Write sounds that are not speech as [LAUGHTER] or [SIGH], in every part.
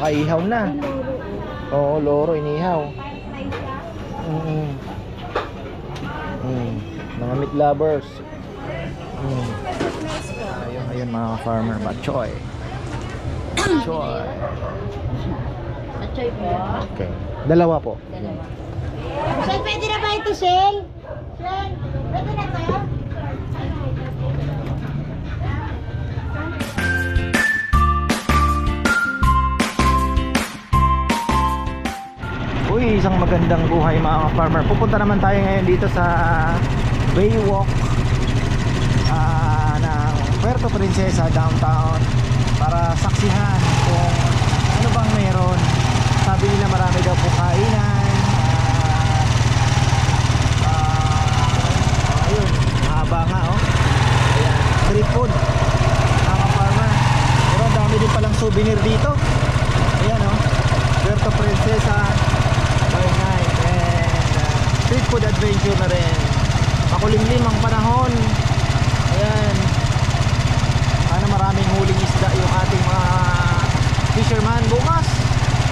Nakaihaw na. Oo, loro, inihaw. Mm. Mm. Mga meat lovers. Mm. Ayun, ayun mga farmer. Bachoy. Bachoy. Atsoy po. Okay. Dalawa po. Dalawa. Shell, pwede na ba ito, Shell? Shell, pwede na to? Uy, isang magandang buhay mga farmer. Pupunta naman tayo ngayon dito sa Baywalk ah, ng Puerto Princesa downtown para saksihan kung ano bang meron. Sabi nila marami daw po kainan. Ah, ah, ayun, mahaba nga oh. Ayan, food mga farmer. Pero dami din palang souvenir dito. Ayan oh. Puerto Princesa by night and uh, street food adventure na rin. Makulimlim ang panahon. Ayan. Sana maraming huling isda yung ating mga fisherman. Bukas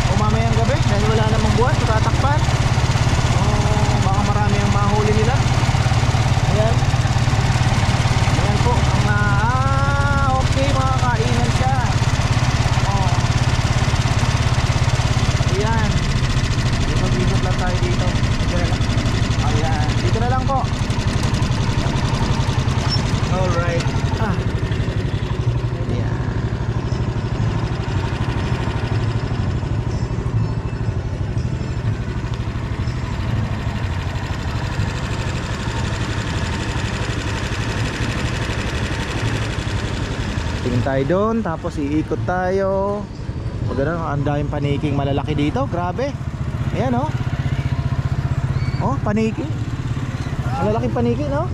o mamayang gabi dahil wala namang buwan tatakpan oh, baka marami ang mahuli nila. Ayan. Ayan po ang ah, okay mga kainan siya oh. ayan Ikot-ikot lang tayo dito. Dito na lang. Ayan. Dito na lang po. Alright. Ah. Ayan. Tingin tayo doon, tapos iikot tayo. Pag ano, ang daming paniking malalaki dito, grabe. Ayan oh. Oh, paniki. Malalaking paniki, no?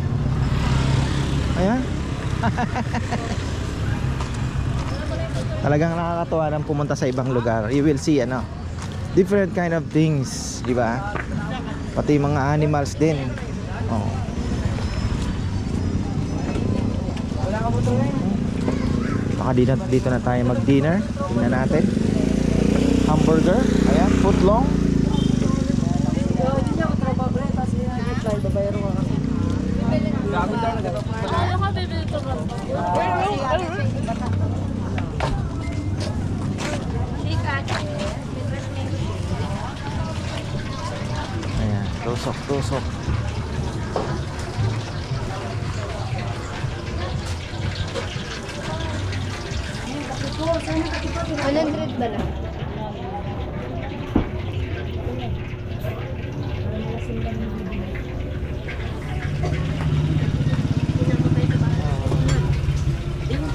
Ayan. [LAUGHS] Talagang nakakatuwa nang pumunta sa ibang lugar. You will see ano, different kind of things, di ba? Pati mga animals din. Oh. Baka dito, dito na tayo mag-dinner. Tingnan natin. Hamburger. Ayan, footlong. Ayan, tusok, tusok. Hundred ba lang?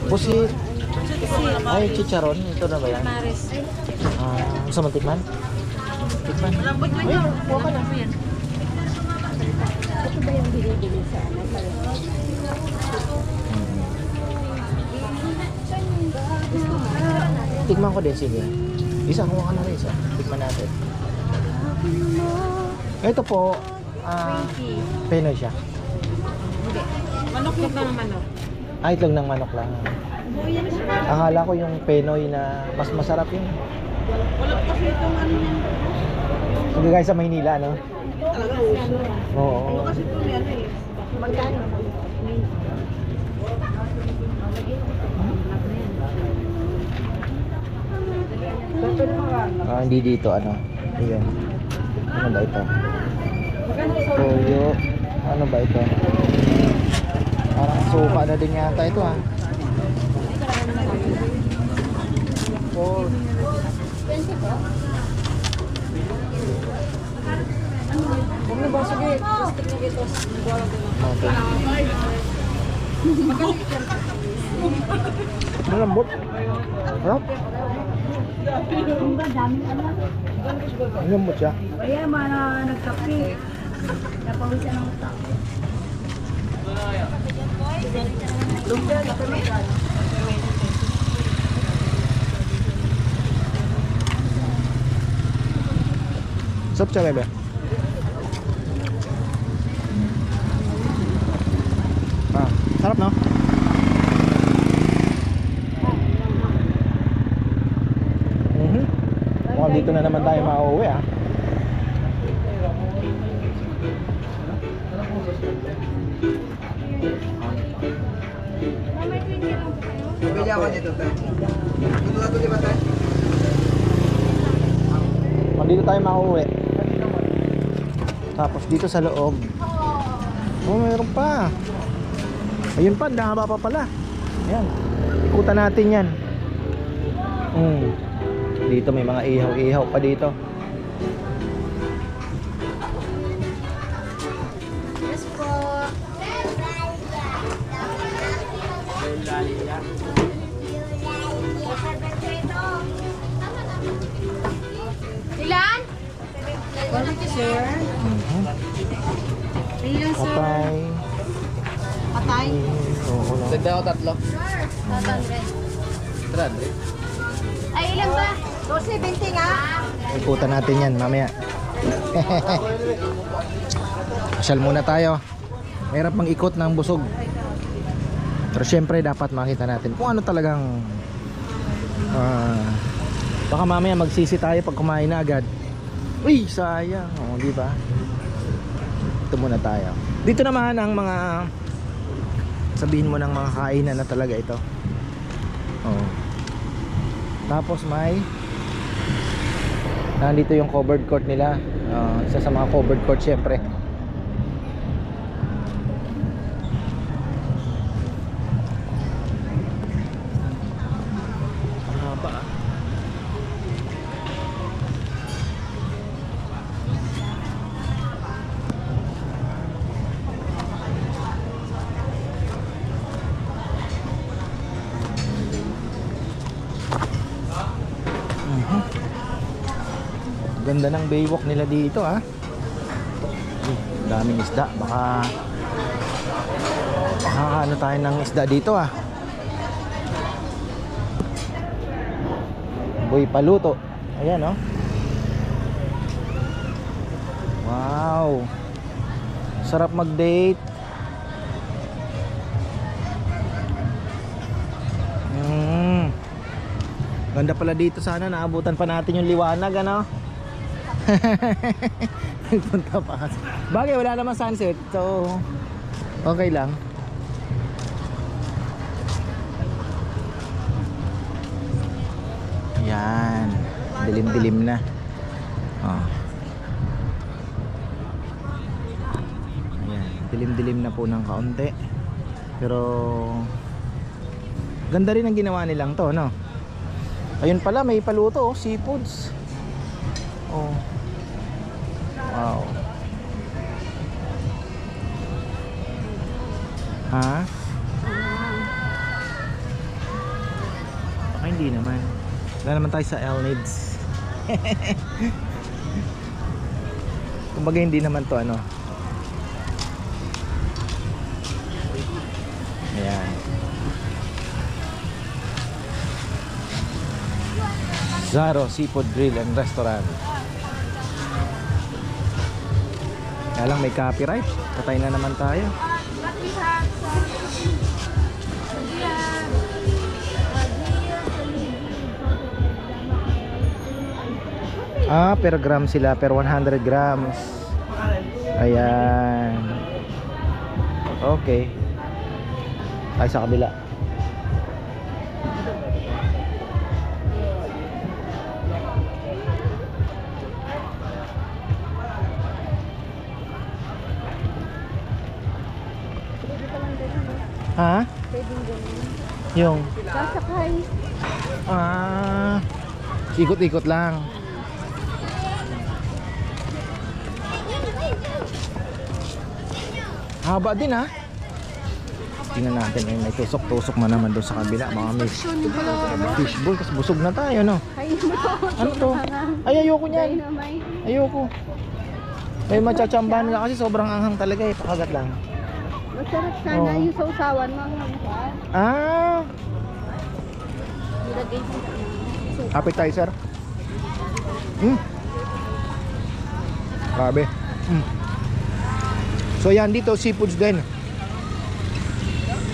Pusit. Ay, chicharon. Ito na ba yan? Ah, gusto mo tikman? Tikman. Ay, kuha ka na. Ito ba yung binibili sa ano? Tikman ko din, sige. Isa, kuha ka na rin isa. Tikman natin. Ito po, ah, Pinoy siya. Manok yung ng manok. Ah, itlog ng manok lang. Akala ko yung Pinoy na mas masarap yun. Wala kasi itong ano yan. Hindi guys sa Maynila, no? Talaga uso. Oo. Kasi ito may ano eh. Magkano? Ah, hindi dito, ano? Ayan. Ano ba ito? Toyo. Ano ba ito? Parang suka na din yata ito, ha? Four. Ano ba? Sige. Stick na dito. Okay. Malambot. Harap. Malambot siya. Kaya mga nagkape. Napawisan ng utak. Lumpia, kami. Siya, bebe. Ah, sarap, no? Mhm. dito na naman tayo mauwi ah. Bibili ako nito, Tapos dito sa loob. Oh, mayroon pa. Ayun pa, dahaba pa pala. Ayan. Ikutan natin yan. Hmm. Dito may mga ihaw-ihaw pa dito. Yes po. Ilan? Quality, sir. Patay. Patay? Oo. Ganda ako tatlo. 500. 300. Ay, ilan ba? 270 nga. Ikutan natin yan mamaya. Pasyal muna tayo. Mahirap mang ikot ng busog. Pero syempre dapat makita natin kung ano talagang ah, baka mamaya magsisi tayo pag kumain na agad. Uy, sayang. Oh, di ba? Ito muna tayo. Dito naman ang mga sabihin mo ng mga kainan na talaga ito. Oh. Tapos may Nandito yung covered court nila. Ah, isa sa mga covered court syempre. Ganda ng baywalk nila dito ah. Uy, daming isda. Baka baka ano tayo ng isda dito ah. Boy paluto. Ayan oh. Wow. Sarap mag-date. Mm. Ganda pala dito sana naabutan pa natin yung liwanag ano. [LAUGHS] Nagpunta pa kasi. Bagay wala naman sunset. So okay lang. Yan. Dilim-dilim na. Oh. Ayan. Dilim-dilim na po ng kaunti. Pero ganda rin ang ginawa nilang to, no? Ayun pala, may paluto, oh, seafoods. Oh. Wow. Ha? Baka hindi naman. Wala naman tayo sa L needs. [LAUGHS] Kumbaga hindi naman to ano. Ayan. Zaro Seafood Grill and Restaurant. Kaya lang may copyright. Patay na naman tayo. Ah, per gram sila, per 100 grams. Ayan. Okay. Tayo sa kabila. Ha? Pwedeng ganun. Yung Sasakay. Ah, ikot-ikot lang. Haba din ha. Tingnan natin eh, may tusok-tusok man naman doon sa kabila. Mga may fishbowl, kasi busog na tayo, no? Ano to? Ay, ayoko niyan. Ayoko. May machachambahan ka kasi sobrang anghang talaga eh. Pakagat lang. Masarap sana Oo. yung sausawan mo. Nilagay Ah, mo. appetizer. Hmm. Grabe. Hmm. So yan dito seafoods din.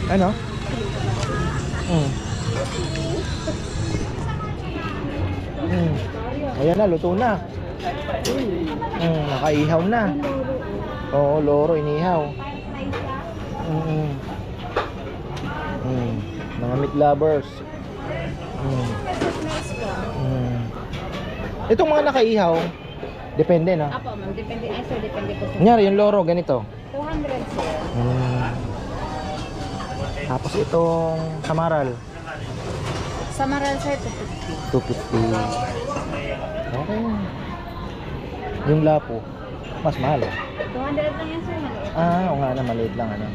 Ano? Hmm. Hmm. Ayan na, luto na. Mm, nakaihaw na. Oo, loro, inihaw. Mm. Mm. Mga meat lovers. Mm. Mm. Itong mga nakaihaw, depende na. Apo, ma'am. Depende. Ay, sir, depende po sa Kunyari, yung loro, ganito. 200, sir. Mm. Tapos itong samaral, Samaral, sir, 250. 250. Okay. Yung lapo, mas mahal. 200 lang yan, sir. Maliit. Ah, o nga na, maliit lang ano.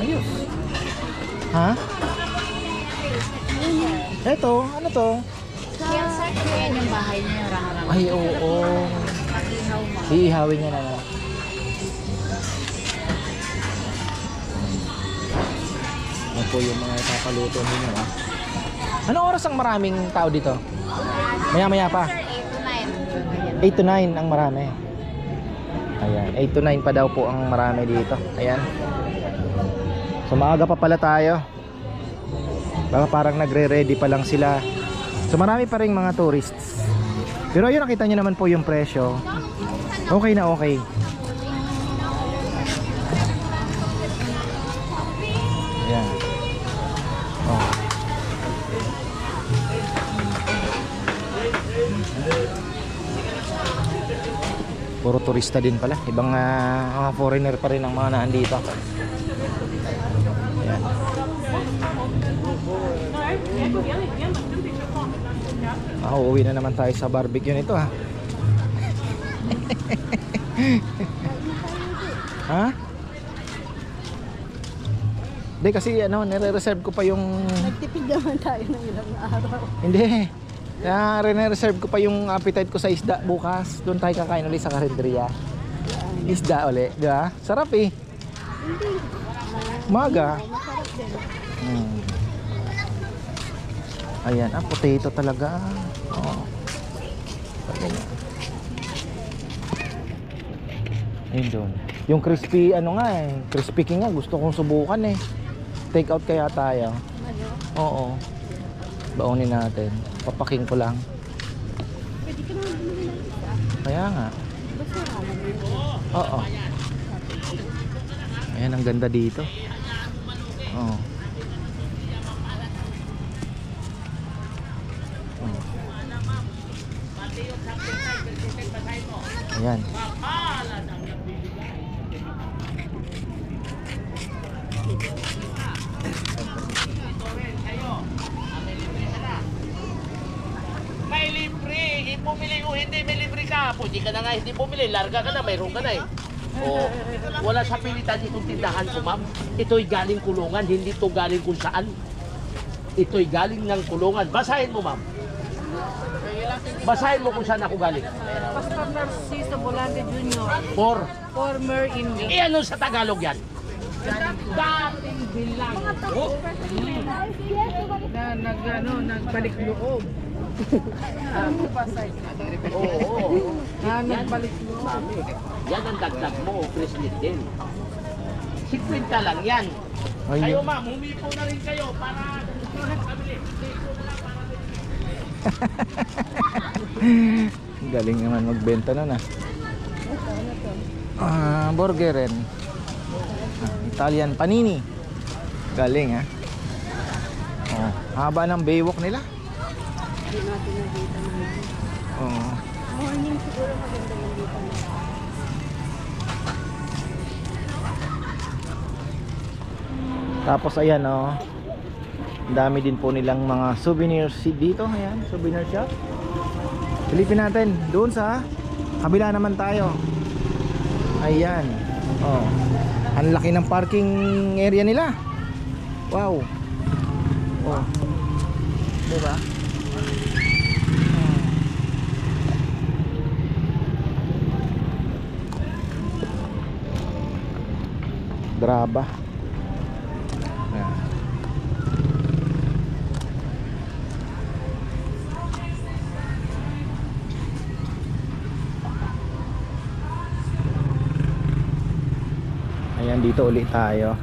Ayos. Ha? Eto, ano to? Yan, sir. Yan yung bahay niya, rangarang. Ay, oo. Pag-ihaw. Iihawin niya na lang. Ano po yung mga ipapaluto ninyo ah? Ano oras ang maraming tao dito? Maya maya pa. Sir, 8 to 9. 8 Ayan. to 9 ang marami. Ayan, 8 to 9 pa daw po ang marami dito. Ayan. So maaga pa pala tayo. Baka parang nagre-ready pa lang sila. So marami pa rin mga tourists. Pero ayun nakita nyo naman po yung presyo. Okay na okay. Puro turista din pala. Ibang ah, mga foreigner pa rin ang mga naandito. Ayan. Ah, uuwi na naman tayo sa barbecue nito ha. [LAUGHS] ha? Hindi kasi ano, nire-reserve ko pa yung Nagtipid naman tayo ng ilang araw. Hindi. Na reserve ko pa yung appetite ko sa isda bukas. Doon tayo kakain ulit sa karinderiya. Isda ulit, di ba? Sarap eh. Maga. Hmm. Ayan, ah, potato talaga. Oh. Ayun doon. Yung crispy, ano nga eh, crispy king nga, gusto kong subukan eh. Take out kaya tayo. Ano? Oo. Baunin natin. Papaking ko lang. Pwede ka naman bumili ng isa. Kaya nga. Basta. Oo. Ayan, ang ganda dito. Oo. Oo. Ayan. O hindi may libre ka. Po, di ka na nga hindi bumili, larga ka na, mayroon ka na eh. O, wala sa pilitan itong tindahan ko, ma'am. Ito'y galing kulungan, hindi to galing kung saan. Ito'y galing ng kulungan. Basahin mo, ma'am. Basahin mo kung saan ako galing. Pastor Narciso Volante Jr. For, Former India. eh ano sa Tagalog yan? Dating bilang. Oh, Na nag, ano, nagbalik loob. Oo. Na nagbalik loob. Yan ang dagdag mo, President din. 50 lang yan. Ay, Kayo ma'am, humipo na rin kayo para. [LAUGHS] Galing naman magbenta nun ah. Ah, burger rin. Ah, Italian panini. Galing ah. Oh, haba ng baywalk nila. Hindi natin nakita naman. Oo. Morning siguro maganda yung dito. Tapos ayan oh. Ang dami din po nilang mga souvenirs dito. Ayan, souvenir shop. Silipin natin doon sa kabila naman tayo. Ayan. Oh. Ang laki ng parking area nila. Wow. Oh. Diba? Ayan. Ayan, dito ulit tayo.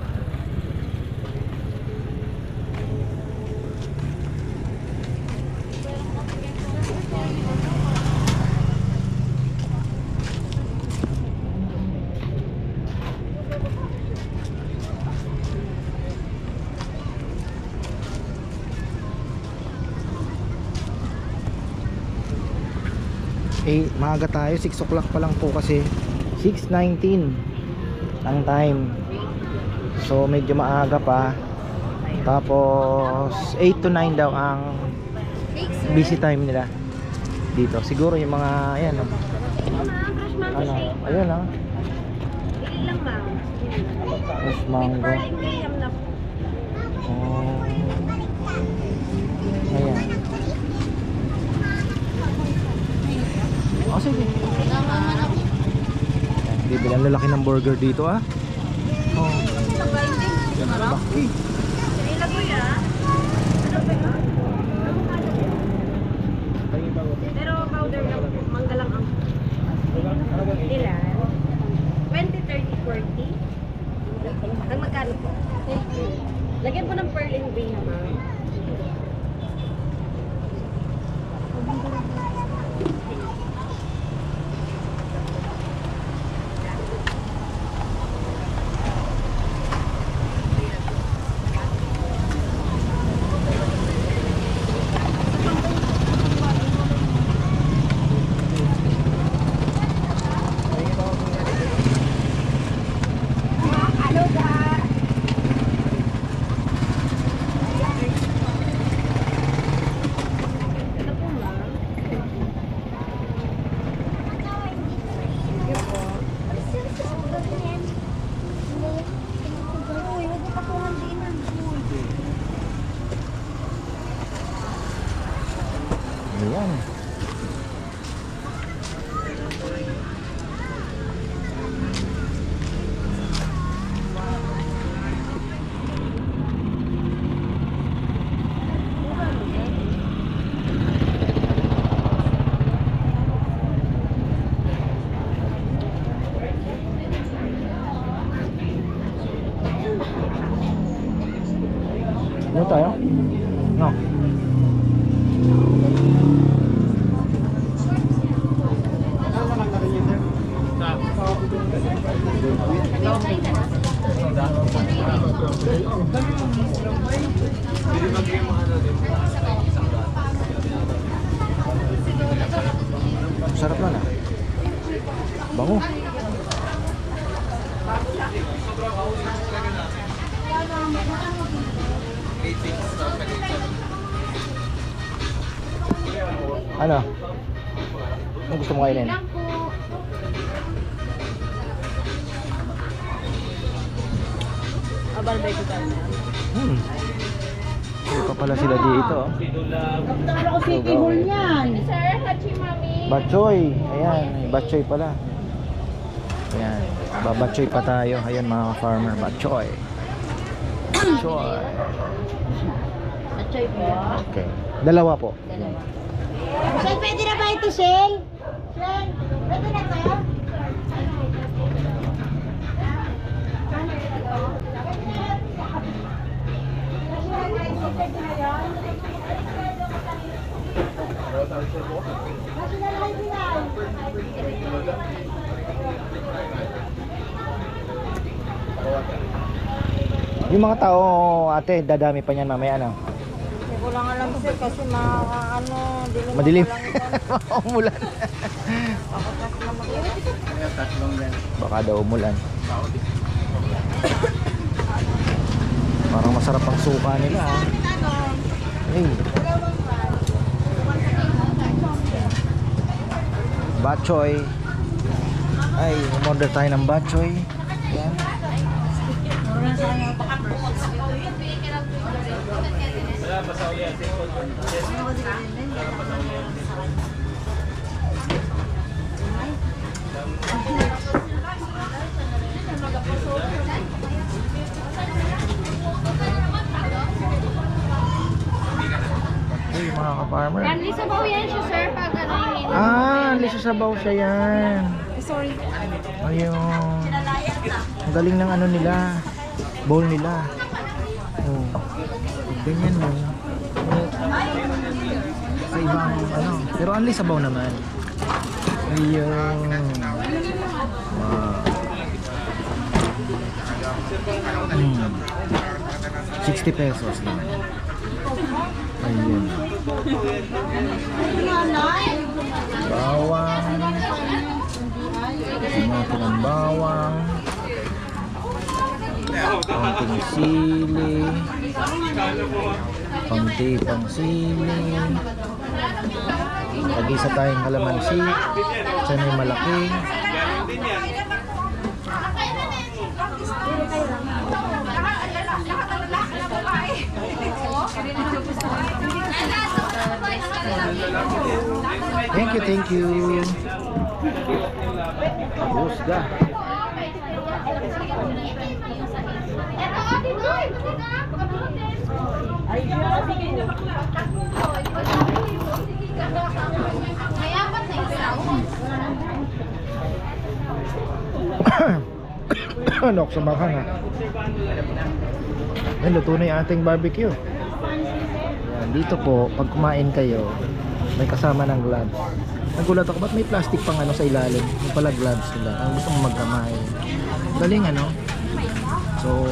Eh, maaga tayo. 6 o'clock pa lang po kasi. 6.19 ang time. So, medyo maaga pa. Tapos, 8 to 9 daw ang busy time nila dito. Siguro yung mga, ayan, oh, ano, ayun ma'am. Fresh mango. Oh. Ayan. Oh, sige. Bibili ang lalaki ng burger dito ah. Oh. Laki. Ilan po yan? Ba yun? Pero powder lang po. Mangga lang ang. Ilan? 20, 30, 40? Ang magkano po? Lagyan po ng pearl and graham, ma'am. Batchoy. Ayan, may batchoy pala. Ayan. Babatchoy pa tayo. Ayan mga farmer. Batchoy. Batchoy. Atchoy po. Okay. Dalawa po. Sel, pwede na ba ito, Sel? Sel, pwede na to? Yung mga tao, ate, dadami pa niyan mamaya, ano? Hindi ko lang alam, sir, kasi mga ano, dilim Madilim. [LAUGHS] umulan. Baka daw umulan. Parang masarap ang suka nila, ah. Hey. Batchoy. Ay, umorder tayo ng batchoy. Yan. Mga ka-farmer. Lisa ba yan siya, sir, pag ano yung Ah, liso sabaw siya yan. Sorry. Ayun. Ang galing ng ano nila. Bowl nila. Oh. Ganyan mo. Sa ibang ano. Pero only sabaw naman. Ayun. Wow. Mm. 60 pesos naman. Ayan. Bawang. Tomato ng bawang. Konting sili. Konti pang sili. Lagi sa tayong kalamansi. Diyan ay malaki. Thank you, thank you. Husga. ano sa baka nga. Ay, luto na yung ating barbecue. Dito po, pag kumain kayo, may kasama ng gloves. Nagulat ako, ba't may plastic pang ano sa ilalim? Yung pala gloves nila. Ang gusto mo magkamay. Galing ano? So,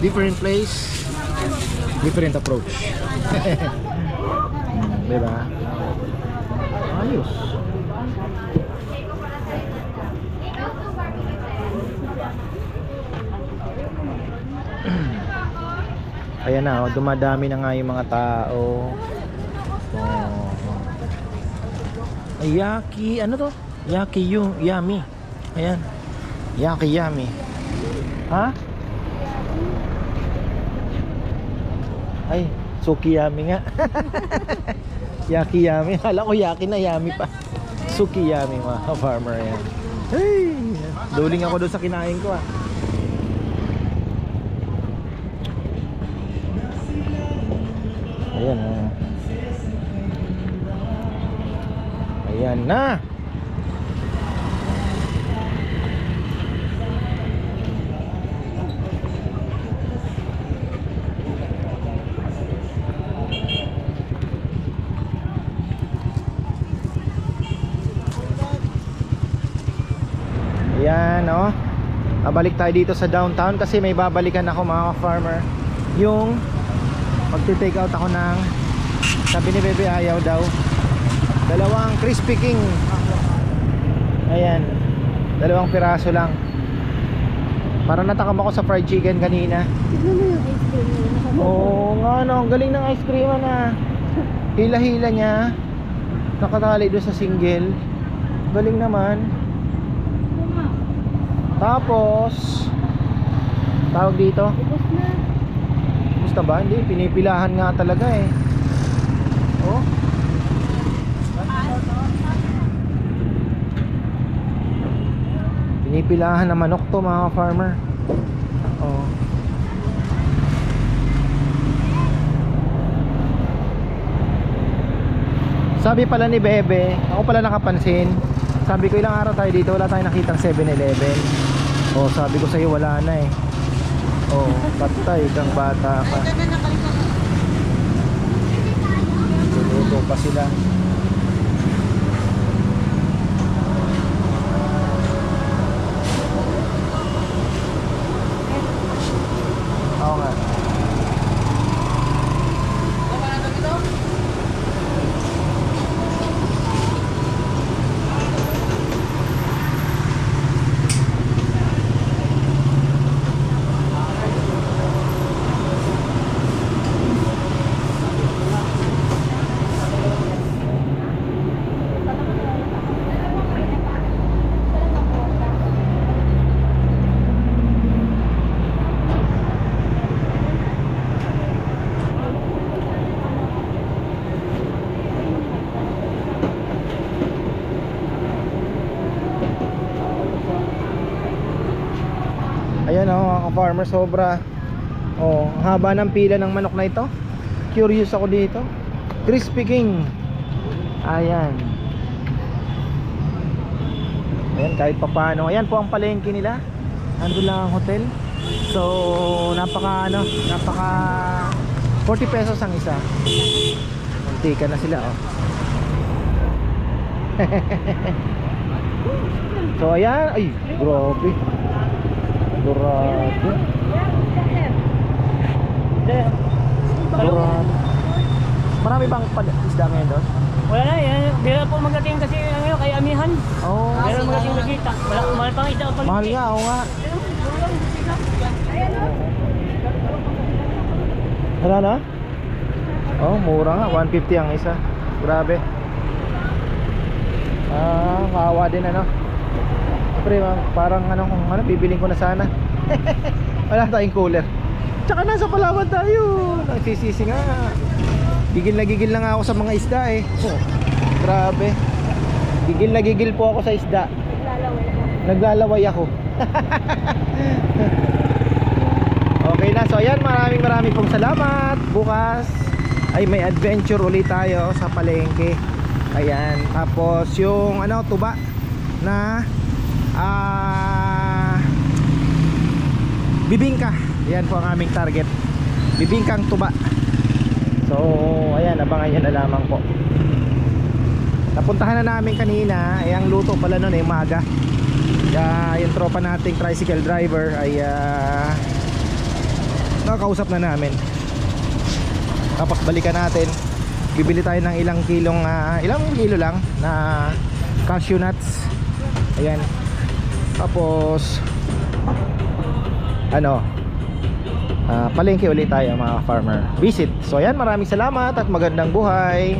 different place, different approach. [LAUGHS] diba? Ayos. [CLEARS THROAT] Ayan na, oh, dumadami na nga yung mga tao. Oh. Ay, Yaki, ano to? Yaki yu, yummy. Ayan. Yaki yummy. Ha? Ay, sukiyami nga. [LAUGHS] yaki yummy. Hala ko yaki na yummy pa. Sukiyami mga farmer yan. Hey! Duling ako doon sa kinain ko ah. Na. Ayan oh. Babalik tayo dito sa downtown kasi may babalikan ako mga farmer. Yung magte-take out ako ng sabi ni Bebe ayaw daw dalawang crispy king. Ayan. Dalawang piraso lang. Parang natakam ako sa fried chicken kanina. Oo nga no. Ang galing ng ice cream na hila hila niya. Nakatali doon sa single. Galing naman. Tapos tawag dito? Ubus na. Ba? Hindi, pinipilahan nga talaga eh. Oh. Pinipilahan na manok to mga farmer. Oh. Sabi pala ni Bebe, ako pala nakapansin. Sabi ko ilang araw tayo dito, wala tayong nakitang 7-Eleven. Oh, sabi ko sa'yo wala na eh. Oh, patay kang bata pa. Luluto pa sila. Oo nga. Ayan farmer sobra. Oh, haba ng pila ng manok na ito. Curious ako dito. Crispy King. Ayan. Ayan, kahit papano. Ayan po ang palengke nila. Nandun lang ang hotel. So, napaka ano, napaka 40 pesos ang isa. Muntika na sila oh. [LAUGHS] so ayan, ay, grabe. Dorado. Dorado. Marami bang isda ngayon doon? Wala na, yan. Bira po magating kasi ano, kay Amihan. Oo. Bira magating nakita. Wala, mahal pang isa pag Mahal nga, oo nga. Ano na? Oh, mura nga. 150 ang isa. Grabe. Ah, kawa din ano. Siyempre, ma- parang ano, kung ano, bibiling ko na sana. [LAUGHS] Wala tayong cooler. Tsaka nasa Palawan tayo. Nagsisisi nga. Gigil na gigil na ako sa mga isda eh. [LAUGHS] Grabe. Gigil na gigil po ako sa isda. Naglalaway ako. [LAUGHS] okay na. So ayan, maraming maraming pong salamat. Bukas ay may adventure ulit tayo sa palengke. Ayan. Tapos yung ano, tuba na ah bibingka. Yan po ang aming target. Bibingkang tuba. So, ayan, abangan nyo na lamang po. Napuntahan na namin kanina, eh ang luto pala nun eh, umaga. Kaya yung tropa nating tricycle driver ay ah, nakakausap na namin. Tapos balikan natin. Bibili tayo ng ilang kilong, ah, ilang kilo lang na cashew nuts. Ayan. Tapos ano ah, palengke ulit tayo mga farmer. Visit. So ayan maraming salamat at magandang buhay